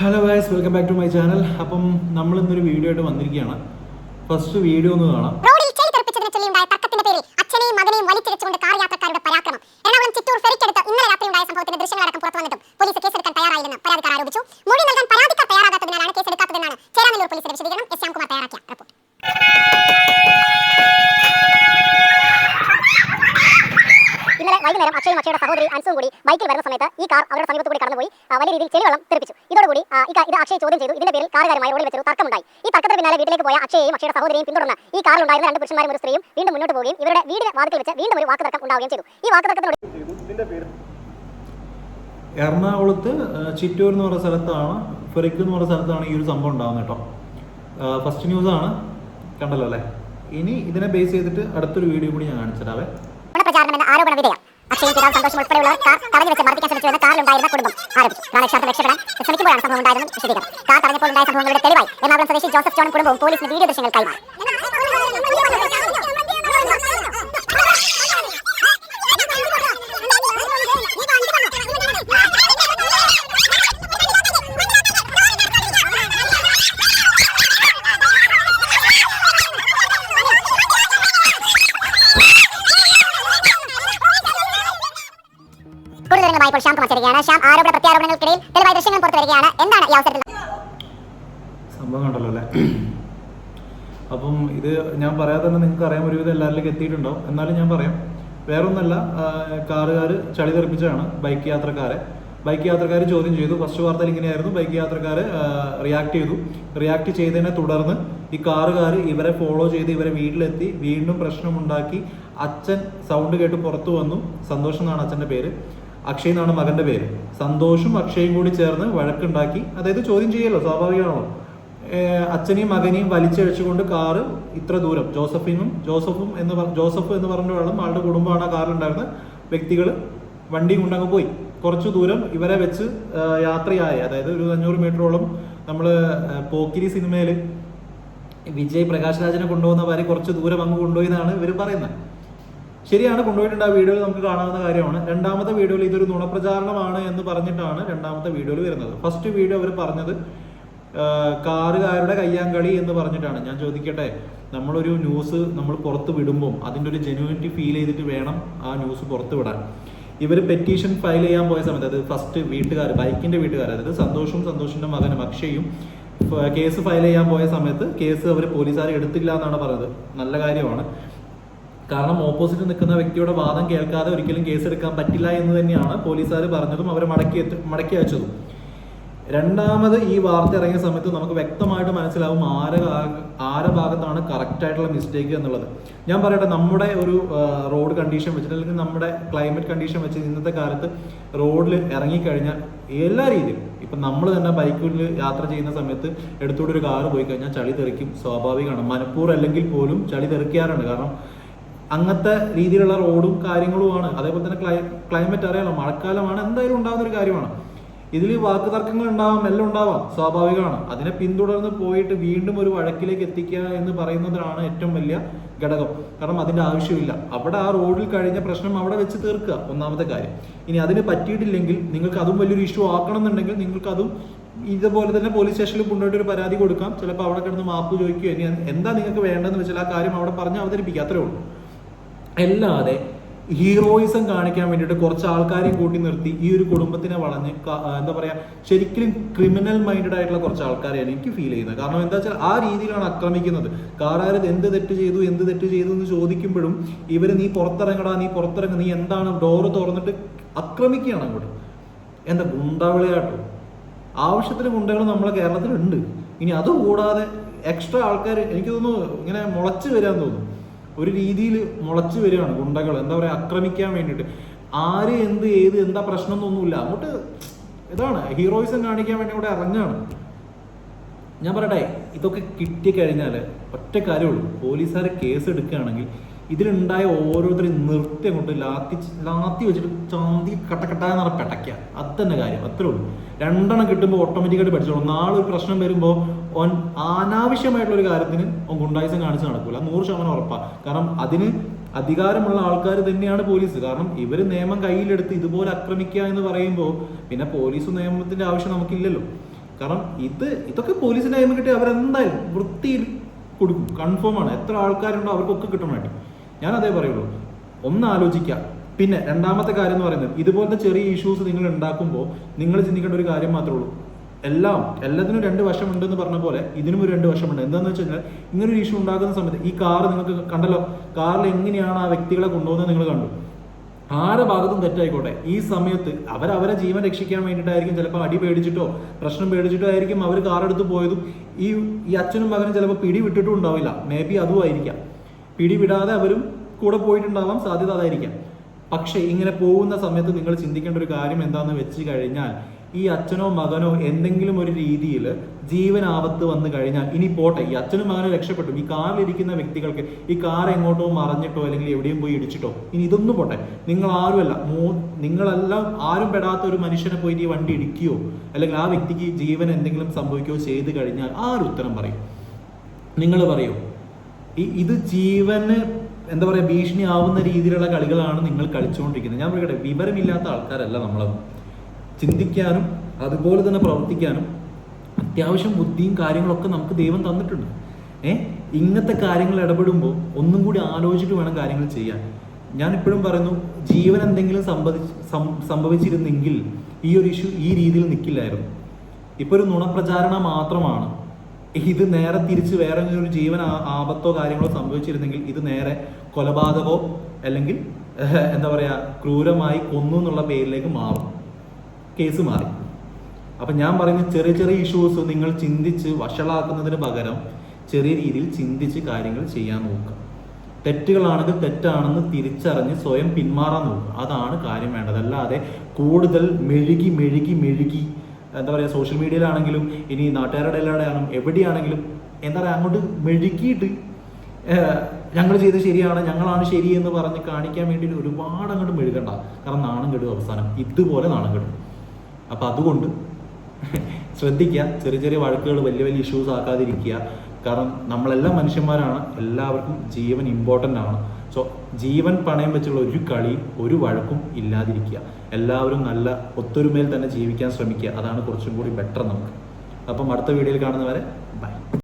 Hello guys welcome back to my channel അപ്പം നമ്മൾ ഇന്നൊരു വീഡിയോ ആയിട്ട് വന്നിരിക്കുകയാണ്. ഫസ്റ്റ് വീഡിയോ ഒന്ന് കാണാം. റോഡിൽ ചൊല്ലിയുണ്ടായ തർക്കത്തിന്റെ പേരിൽ വലിച്ചിഴച്ചുകൊണ്ട് പരാക്രമം. ചിറ്റൂർ ഫെറിക്കടുത്ത് ഇന്നലെ രാത്രി ഉണ്ടായ സംഭവത്തിന്റെ ദൃശ്യങ്ങളടക്കം പുറത്തു വന്നിട്ടും പോലീസ് കേസെടുക്കാൻ തയ്യാറായില്ലെന്ന് പരാതിക്കാർ ആരോപിച്ചു. മൊഴി നൽകാൻ പരാതിക്കാർ അക്ഷയും അക്ഷയുടെ സഹോദരി അൻസും കൂടി ബൈക്കിൽ വരുന്ന സമയത്ത് ഈ കാർ അവരുടെ സമീപത്ത് കൂടി കടന്നുപോയി. വലിയ രീതിയിൽ ചെളിവെള്ളം തെറിപ്പിച്ചു. ഇതോടുകൂടി ഇത് അക്ഷയ് ചോദ്യം ചെയ്തു. ഇതിന്റെ പേരിൽ കാറുകാരുമായി റോഡിൽ വെച്ചൊരു തർക്കമുണ്ടായി. ഈ തർക്കത്തിന് പിന്നാലെ വീട്ടിലേക്ക് പോയ അക്ഷയെയും അക്ഷയുടെ സഹോദരിയും പിന്തുടർന്ന് ഈ കാറിലുണ്ടായിരുന്ന രണ്ട് പുരുഷന്മാരും ഒരു സ്ത്രീയും വീണ്ടും മുന്നോട്ട് പോവുകയും ഇവരുടെ വീടിന് വാതിൽ വെച്ച് വീണ്ടും ഒരു വാക്കുതർക്കം ഉണ്ടാവുകയും ചെയ്തു. ഈ വാക്ക് തർക്കത്തിനോട് എറണാകുളത്ത് ചിറ്റൂർ എന്ന് പറയുന്ന സ്ഥലത്താണ് ഫെറിക്ക് എന്ന് പറയുന്ന സ്ഥലത്താണ് ഈ ഒരു സംഭവം ഉണ്ടാകുന്നത് കേട്ടോ. ഫസ്റ്റ് ന്യൂസ് ആണ്. കണ്ടല്ലോ അല്ലേ? ഇനി ഇതിനെ ബേസ് ചെയ്തിട്ട് അടുത്തൊരു വീഡിയോ കൂടി ഞാൻ കാണിച്ചിട്ടാവേ ആരോപണ വിധേയം. അക്ഷയും പിതാവ് സന്തോഷം ഉൾപ്പെടെയുള്ള കാർ തടഞ്ഞു വെച്ച് മർദ്ദിക്കാൻ ശ്രമിച്ചുവെന്ന് കാറിലുണ്ടായിരുന്ന കുടുംബം ആരോപിച്ചു പ്രാണരക്ഷാർത്ഥം രക്ഷപ്പെടാൻ ശ്രമിക്കുമ്പോഴാണ് സംഭവം ഉണ്ടായതെന്നും വിശദീകരണം കാർ തടഞ്ഞപ്പോൾ ഉണ്ടായ സംഭവങ്ങളുടെ തെളിവായി എറണാകുളം സ്വദേശി ജോസഫ് ജോൺ കുടുംബവും പോലീസിന് വീഡിയോ ദൃശ്യങ്ങൾ കൈമാറി. കൂടുതൽ ഇപ്പോൾ ശ്യാം കുമാർ ശ്യാം ആരോപണ പ്രത്യാരോപണങ്ങൾക്കിടയിൽ തെളിവായ ദൃശ്യങ്ങൾ പുറത്തു വരികയാണ്. എന്താണ് ഈ അവസരത്തിൽ? സംഭവം കണ്ടല്ലോ അല്ലേ? അപ്പം ഇത് ഞാൻ പറയാതെ തന്നെ നിങ്ങൾക്ക് അറിയാൻ ഒരുവിധം എല്ലാവരിലേക്ക് എത്തിയിട്ടുണ്ടാവും. എന്നാലും ഞാൻ പറയാം. വേറൊന്നല്ല കാറുകാർ ചളി തെറിപ്പിച്ചതാണ് ബൈക്ക് യാത്രക്കാരെ. ബൈക്ക് യാത്രക്കാർ ചോദ്യം ചെയ്തു. ഫസ്റ്റ് വാർത്തയിൽ ഇങ്ങനെയായിരുന്നു. ബൈക്ക് യാത്രക്കാർ റിയാക്ട് ചെയ്തു. റിയാക്ട് ചെയ്തതിനെ തുടർന്ന് ഈ കാറുകാർ ഇവരെ ഫോളോ ചെയ്ത് ഇവരെ വീട്ടിലെത്തി വീണ്ടും പ്രശ്നമുണ്ടാക്കി. അച്ഛൻ സൗണ്ട് കേട്ട് പുറത്തു വന്നു. സന്തോഷം എന്നാണ് അച്ഛന്റെ പേര്. അക്ഷയ് എന്നാണ് മകന്റെ പേര്. സന്തോഷും അക്ഷയും കൂടി ചേർന്ന് വഴക്കുണ്ടാക്കി. അതായത് ചോദ്യം ചെയ്യല്ലോ സ്വാഭാവികമാണോ? അച്ഛനെയും മകനെയും വലിച്ചഴിച്ചുകൊണ്ട് കാറ് ഇത്ര ദൂരം ജോസഫിനും ജോസഫും എന്ന് ജോസഫ് എന്ന് പറഞ്ഞ വേണം ആളുടെ കുടുംബമാണ് ആ കാറിലുണ്ടായിരുന്ന വ്യക്തികൾ വണ്ടി കൊണ്ടങ്ങ് പോയി. കുറച്ചു ദൂരം ഇവരെ വെച്ച് യാത്രയായി. അതായത് ഒരു അഞ്ഞൂറ് മീറ്ററോളം നമ്മൾ പോക്കിരി സിനിമയിൽ വിജയ് പ്രകാശ് രാജിനെ കൊണ്ടുപോകുന്ന വരെ കുറച്ച് ദൂരം അങ്ങ് കൊണ്ടുപോയി എന്നാണ് ഇവർ പറയുന്നത്. ശരിയാണ് കൊണ്ടുപോയിട്ടുണ്ട് ആ വീഡിയോയിൽ നമുക്ക് കാണാവുന്ന കാര്യമാണ്. രണ്ടാമത്തെ വീഡിയോയിൽ ഇതൊരു നുണപ്രചാരണമാണ് എന്ന് പറഞ്ഞിട്ടാണ് രണ്ടാമത്തെ വീഡിയോയിൽ വരുന്നത്. ഫസ്റ്റ് വീഡിയോ അവർ പറഞ്ഞത് കാറുകാരുടെ കയ്യാങ്കളി എന്ന് പറഞ്ഞിട്ടാണ്. ഞാൻ ചോദിക്കട്ടെ നമ്മളൊരു ന്യൂസ് നമ്മൾ പുറത്ത് വിടുമ്പോൾ അതിന്റെ ഒരു ജെനുവിനിറ്റി ഫീൽ ചെയ്തിട്ട് വേണം ആ ന്യൂസ് പുറത്ത് വിടാൻ. ഇവർ പെറ്റീഷൻ ഫയൽ ചെയ്യാൻ പോയ സമയത്ത് അത് ഫസ്റ്റ് വീട്ടുകാർ ബൈക്കിന്റെ വീട്ടുകാർ അതായത് സന്തോഷും സന്തോഷിന്റെ മകനും അക്ഷയും കേസ് ഫയൽ ചെയ്യാൻ പോയ സമയത്ത് കേസ് അവർ പോലീസുകാർ എടുത്തില്ല എന്നാണ് പറഞ്ഞത്. നല്ല കാര്യമാണ്. കാരണം ഓപ്പോസിറ്റ് നിൽക്കുന്ന വ്യക്തിയുടെ വാദം കേൾക്കാതെ ഒരിക്കലും കേസ് എടുക്കാൻ പറ്റില്ല എന്ന് തന്നെയാണ് പോലീസുകാർ പറഞ്ഞതും അവരെ മടക്കി മടക്കി അയച്ചതും. രണ്ടാമത് ഈ വാർത്ത ഇറങ്ങിയ സമയത്ത് നമുക്ക് വ്യക്തമായിട്ട് മനസ്സിലാവും ആര ആര ആരെ ഭാഗത്താണ് കറക്റ്റായിട്ടുള്ള മിസ്റ്റേക്ക് എന്നുള്ളത്. ഞാൻ പറയട്ടെ നമ്മുടെ ഒരു റോഡ് കണ്ടീഷൻ വെച്ചിട്ട് അല്ലെങ്കിൽ നമ്മുടെ ക്ലൈമറ്റ് കണ്ടീഷൻ വെച്ച് ഇന്നത്തെ കാലത്ത് റോഡിൽ ഇറങ്ങിക്കഴിഞ്ഞാൽ എല്ലാ രീതിയിലും ഇപ്പം നമ്മൾ തന്നെ ബൈക്കിൽ യാത്ര ചെയ്യുന്ന സമയത്ത് എടുത്തുകൂടെ ഒരു കാറ് പോയി കഴിഞ്ഞാൽ ചളി തെറിക്കും. സ്വാഭാവികമാണ്. മനപ്പൂർ അല്ലെങ്കിൽ പോലും ചളി തെറിക്കാറുണ്ട്. കാരണം അങ്ങനത്തെ രീതിയിലുള്ള റോഡും കാര്യങ്ങളുമാണ്. അതേപോലെ തന്നെ ക്ലൈ ക്ലൈമറ്റ് അറിയാലോ മഴക്കാലമാണ് എന്തായാലും ഉണ്ടാകുന്ന ഒരു കാര്യമാണ് ഇതിൽ വാക്ക് തർക്കങ്ങൾ ഉണ്ടാവാം എല്ലാം ഉണ്ടാവാം സ്വാഭാവികമാണ്. അതിനെ പിന്തുടർന്ന് പോയിട്ട് വീണ്ടും ഒരു വഴക്കിലേക്ക് എത്തിക്കുക എന്ന് പറയുന്നതാണ് ഏറ്റവും വലിയ ഘടകം. കാരണം അതിന്റെ ആവശ്യമില്ല. അവിടെ ആ റോഡിൽ കഴിഞ്ഞ പ്രശ്നം അവിടെ വെച്ച് തീർക്കുക ഒന്നാമത്തെ കാര്യം. ഇനി അതിന് പറ്റിയിട്ടില്ലെങ്കിൽ നിങ്ങൾക്ക് അതും വലിയൊരു ഇഷ്യൂ ആക്കണം എന്നുണ്ടെങ്കിൽ നിങ്ങൾക്ക് അതും ഇതുപോലെ തന്നെ പോലീസ് സ്റ്റേഷനിൽ കൊണ്ടുപോയിട്ട് ഒരു പരാതി കൊടുക്കാം. ചിലപ്പോൾ അവിടെ കിടന്ന് മാപ്പ് ചോദിക്കുകയോ ഇനി എന്താ നിങ്ങൾക്ക് വേണ്ടതെന്ന് വെച്ചാൽ ആ കാര്യം അവിടെ പറഞ്ഞ് അവതരിപ്പിക്കുക. അത്രേ ഉള്ളൂ. അല്ലാതെ ഹീറോയിസം കാണിക്കാൻ വേണ്ടിയിട്ട് കുറച്ച് ആൾക്കാരെയും കൂട്ടി നിർത്തി ഈ ഒരു കുടുംബത്തിനെ വളഞ്ഞ് എന്താ പറയാ ശരിക്കും ക്രിമിനൽ മൈൻഡഡ് ആയിട്ടുള്ള കുറച്ച് ആൾക്കാരെയാണ് എനിക്ക് ഫീൽ ചെയ്യുന്നത്. കാരണം എന്താ വെച്ചാൽ ആ രീതിയിലാണ് ആക്രമിക്കുന്നത്. കാറാരത് എന്ത് തെറ്റ് ചെയ്തു എന്ത് തെറ്റ് ചെയ്തു എന്ന് ചോദിക്കുമ്പോഴും ഇവർ നീ പുറത്തിറങ്ങടാ നീ പുറത്തിറങ്ങ നീ എന്താണ് ഡോറ് തുറന്നിട്ട് ആക്രമിക്കുകയാണ് അങ്ങോട്ട്. എന്താ ഗുണ്ടാവിളിയാട്ടോ? ആവശ്യത്തിന് ഗുണ്ടകൾ നമ്മളെ കേരളത്തിലുണ്ട്. ഇനി അതുകൂടാതെ എക്സ്ട്രാ ആൾക്കാർ എനിക്ക് തോന്നുന്നു ഇങ്ങനെ മുളച്ച് വരാൻ തോന്നുന്നു ഒരു രീതിയിൽ മുളച്ചു വരികയാണ് ഗുണ്ടകൾ. എന്താ പറയുക ആക്രമിക്കാൻ വേണ്ടിയിട്ട്. ആര് എന്ത് ഏത് എന്താ പ്രശ്നം എന്നൊന്നുമില്ല അങ്ങോട്ട് ഇതാണ് ഹീറോയിസം കാണിക്കാൻ വേണ്ടി ഇവിടെ ഇറങ്ങാണ് ഞാൻ പറയട്ടെ ഇതൊക്കെ കിട്ടിക്കഴിഞ്ഞാൽ ഒറ്റ കാര്യമുള്ളൂ പോലീസുകാർ കേസ് എടുക്കുകയാണെങ്കിൽ ഇതിലുണ്ടായ ഓരോരുത്തരും നിർത്തി കൊണ്ട് ലാത്തി ലാത്തി വെച്ചിട്ട് ചാന്തി കട്ടക്കട്ടാന്ന് നിറ പെട്ടയ്ക്കുക അത് തന്നെ കാര്യം. അത്രേ ഉള്ളൂ. രണ്ടെണ്ണം കിട്ടുമ്പോൾ ഓട്ടോമാറ്റിക്കായിട്ട് പഠിച്ചോളൂ. നാളെ ഒരു പ്രശ്നം വരുമ്പോൾ ഓൻ അനാവശ്യമായിട്ടുള്ള ഒരു കാര്യത്തിന് ഓൻ ഗുണ്ടായുസം കാണിച്ച് നടക്കൂല. നൂറ് ശതമാനം ഉറപ്പാണ് കാരണം അതിന് അധികാരമുള്ള ആൾക്കാർ തന്നെയാണ് പോലീസ്. കാരണം ഇവർ നിയമം കയ്യിലെടുത്ത് ഇതുപോലെ ആക്രമിക്കുക എന്ന് പറയുമ്പോൾ പിന്നെ പോലീസ് നിയമത്തിന്റെ ആവശ്യം നമുക്കില്ലല്ലോ. കാരണം ഇത് ഇതൊക്കെ പോലീസിന്റെ കൈമ കിട്ടി അവരെന്തായാലും വൃത്തിയിൽ കൊടുക്കും. കൺഫേം ആണ്. എത്ര ആൾക്കാരുണ്ടോ അവർക്കൊക്കെ കിട്ടണം വേണ്ടി ഞാൻ അതേ പറയുള്ളൂ. ഒന്ന് ആലോചിക്കുക പിന്നെ രണ്ടാമത്തെ കാര്യം എന്ന് പറയുന്നത് ഇതുപോലത്തെ ചെറിയ ഇഷ്യൂസ് നിങ്ങൾ ഉണ്ടാക്കുമ്പോൾ നിങ്ങൾ ചിന്തിക്കേണ്ട ഒരു കാര്യം മാത്രമേ ഉള്ളൂ. എല്ലാം എല്ലാത്തിനും രണ്ട് വശമുണ്ട് എന്ന് പറഞ്ഞ പോലെ ഇതിനും ഒരു രണ്ട് വശമുണ്ട്. എന്താണെന്ന് വെച്ച് കഴിഞ്ഞാൽ ഇങ്ങനൊരു ഇഷ്യൂ ഉണ്ടാകുന്ന സമയത്ത് ഈ കാർ നിങ്ങൾക്ക് കണ്ടല്ലോ കാറിൽ എങ്ങനെയാണ് ആ വ്യക്തികളെ കൊണ്ടുപോകുന്നത് നിങ്ങൾ കണ്ടു. ആരെ ഭാഗത്തും തെറ്റായിക്കോട്ടെ. ഈ സമയത്ത് അവരവരെ ജീവൻ രക്ഷിക്കാൻ വേണ്ടിയിട്ടായിരിക്കും ചിലപ്പോൾ അടി പേടിച്ചിട്ടോ പ്രശ്നം പേടിച്ചിട്ടോ ആയിരിക്കും അവർ കാറെടുത്ത് പോയതും ഈ ഈ അച്ഛനും മകനും ചിലപ്പോൾ പിടി വിട്ടിട്ടും ഉണ്ടാവില്ല. മേ ബി അതും ആയിരിക്കാം പിടി വിടാതെ അവരും കൂടെ പോയിട്ടുണ്ടാവാം സാധ്യത അതായിരിക്കാം. പക്ഷേ ഇങ്ങനെ പോകുന്ന സമയത്ത് നിങ്ങൾ ചിന്തിക്കേണ്ട ഒരു കാര്യം എന്താണെന്ന് വെച്ച് കഴിഞ്ഞാൽ ഈ അച്ഛനോ മകനോ എന്തെങ്കിലും ഒരു രീതിയിൽ ജീവനാപത്ത് വന്നു കഴിഞ്ഞാൽ ഇനി പോട്ടെ ഈ അച്ഛനും മകനും രക്ഷപ്പെട്ടു. ഈ കാറിലിരിക്കുന്ന വ്യക്തികൾക്ക് ഈ കാർ എങ്ങോട്ടോ മറഞ്ഞിട്ടോ അല്ലെങ്കിൽ എവിടെയും പോയി ഇടിച്ചിട്ടോ ഇനി ഇതൊന്നും പോട്ടെ. നിങ്ങൾ ആരുമല്ല മൂ നിങ്ങളെല്ലാം ആരും പെടാത്ത ഒരു മനുഷ്യനെ പോയിട്ട് ഈ വണ്ടി ഇടിക്കുകയോ അല്ലെങ്കിൽ ആ വ്യക്തിക്ക് ജീവൻ എന്തെങ്കിലും സംഭവിക്കുകയോ ചെയ്തു കഴിഞ്ഞാൽ ആരുത്തരം പറയും? നിങ്ങൾ പറയൂ. ഈ ഇത് ജീവന് എന്താ പറയുക ഭീഷണിയാവുന്ന രീതിയിലുള്ള കളികളാണ് നിങ്ങൾ കളിച്ചുകൊണ്ടിരിക്കുന്നത്. ഞാൻ പറയട്ടെ വിവരമില്ലാത്ത ആൾക്കാരല്ല നമ്മളത് ചിന്തിക്കാനും അതുപോലെ തന്നെ പ്രവർത്തിക്കാനും അത്യാവശ്യം ബുദ്ധിയും കാര്യങ്ങളൊക്കെ നമുക്ക് ദൈവം തന്നിട്ടുണ്ട്. ഏ? ഇങ്ങനത്തെ കാര്യങ്ങൾ ഇടപെടുമ്പോൾ ഒന്നും കൂടി ആലോചിച്ചിട്ട് വേണം കാര്യങ്ങൾ ചെയ്യാൻ. ഞാൻ ഇപ്പോഴും പറയുന്നു ജീവൻ എന്തെങ്കിലും സംഭവി സംഭവിച്ചിരുന്നെങ്കിൽ ഈ ഒരു ഇഷ്യൂ ഈ രീതിയിൽ നിൽക്കില്ലായിരുന്നു ഇപ്പോൾ ഒരു നുണപ്രചാരണ മാത്രമാണ്. ഇത് നേരെ തിരിച്ച് വേറെ ഒരു ജീവൻ ആപത്തോ കാര്യങ്ങളോ സംഭവിച്ചിരുന്നെങ്കിൽ ഇത് നേരെ കൊലപാതകമോ അല്ലെങ്കിൽ എന്താ പറയാ ക്രൂരമായി കൊന്നു എന്നുള്ള പേരിലേക്ക് മാറും. കേസ് മാറി. അപ്പൊ ഞാൻ പറയുന്ന ചെറിയ ചെറിയ ഇഷ്യൂസ് നിങ്ങൾ ചിന്തിച്ച് വഷളാക്കുന്നതിന് പകരം ചെറിയ രീതിയിൽ ചിന്തിച്ച് കാര്യങ്ങൾ ചെയ്യാൻ നോക്കുക. തെറ്റുകളാണെങ്കിൽ തെറ്റാണെന്ന് തിരിച്ചറിഞ്ഞ് സ്വയം പിന്മാറാൻ നോക്കുക. അതാണ് കാര്യം വേണ്ടത്. അല്ലാതെ കൂടുതൽ മെഴുകി മെഴുകി മെഴുകി എന്താ പറയുക സോഷ്യൽ മീഡിയയിലാണെങ്കിലും ഇനി നാട്ടുകാരുടെ എല്ലാവരുടെയാണെങ്കിലും എവിടെയാണെങ്കിലും എന്താ പറയുക അങ്ങോട്ട് മെഴുകിയിട്ട് ഞങ്ങൾ ചെയ്ത് ശരിയാണ് ഞങ്ങളാണ് ശരി എന്ന് പറഞ്ഞ് കാണിക്കാൻ വേണ്ടി ഒരുപാട് അങ്ങോട്ട് മെഴുകണ്ട. കാരണം നാണം കെടും അവസാനം. ഇതുപോലെ നാണം കെടും. അപ്പം അതുകൊണ്ട് ശ്രദ്ധിക്കുക. ചെറിയ ചെറിയ വഴക്കുകൾ വലിയ വലിയ ഇഷ്യൂസ് ആക്കാതിരിക്കുക. കാരണം നമ്മളെല്ലാം മനുഷ്യന്മാരാണ് എല്ലാവർക്കും ജീവൻ ഇമ്പോർട്ടന്റ് ആണ്. സോ ജീവൻ പണയം വെച്ചുള്ള ഒരു കളിയും ഒരു വഴക്കും ഇല്ലാതിരിക്കുക. എല്ലാവരും നല്ല ഒത്തൊരുമയിൽ തന്നെ ജീവിക്കാൻ ശ്രമിക്കുക. അതാണ് കുറച്ചും കൂടി ബെറ്റർ നമുക്ക്. അപ്പം അടുത്ത വീഡിയോയിൽ കാണുന്നവരെ ബൈ